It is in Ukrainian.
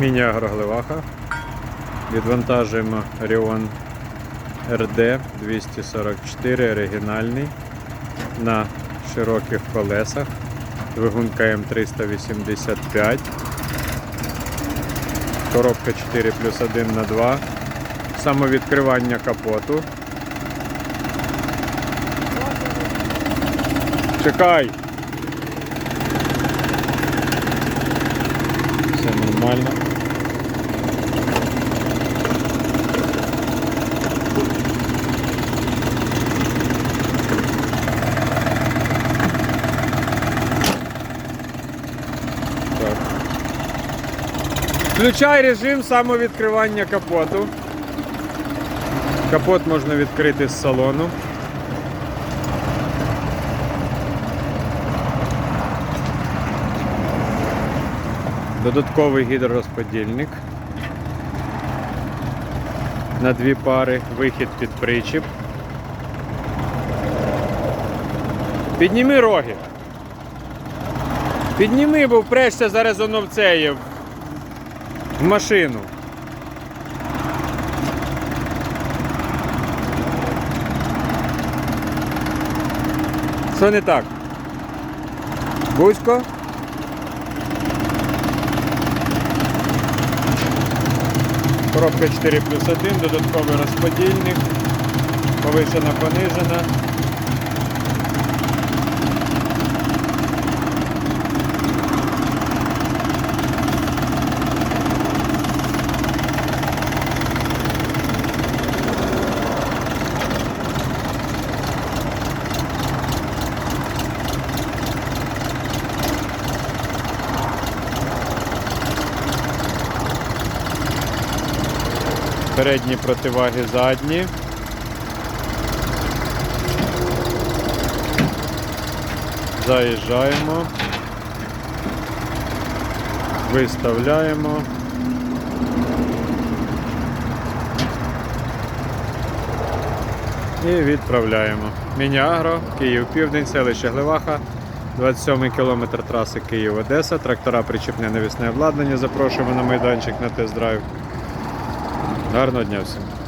Міні-агроглеваха. Відвантажуємо Ріон РД 244 оригінальний на широких колесах. Двигун КМ385. Коробка 4 плюс 1 на 2. Самовідкривання капоту. Чекай! Все нормально. Так. Включай режим самовідкривання капоту. Капот можна відкрити з салону. Додатковий гідророзподільник на дві пари, вихід під причіп. Підніми роги. Підніми, бо впрешся зараз воно в це в- в машину. Що не так? Бузько? Коробка 4 плюс 1, додатковий розподільник, повишена, понижена. Передні противаги задні. Заїжджаємо. Виставляємо. І відправляємо. Міні-агро, Київ Південь, селище Гливаха, 27 кілометр траси Київ-Одеса, трактора причепне навісне обладнання. Запрошуємо на майданчик на тест-драйв. Гарного дня всім.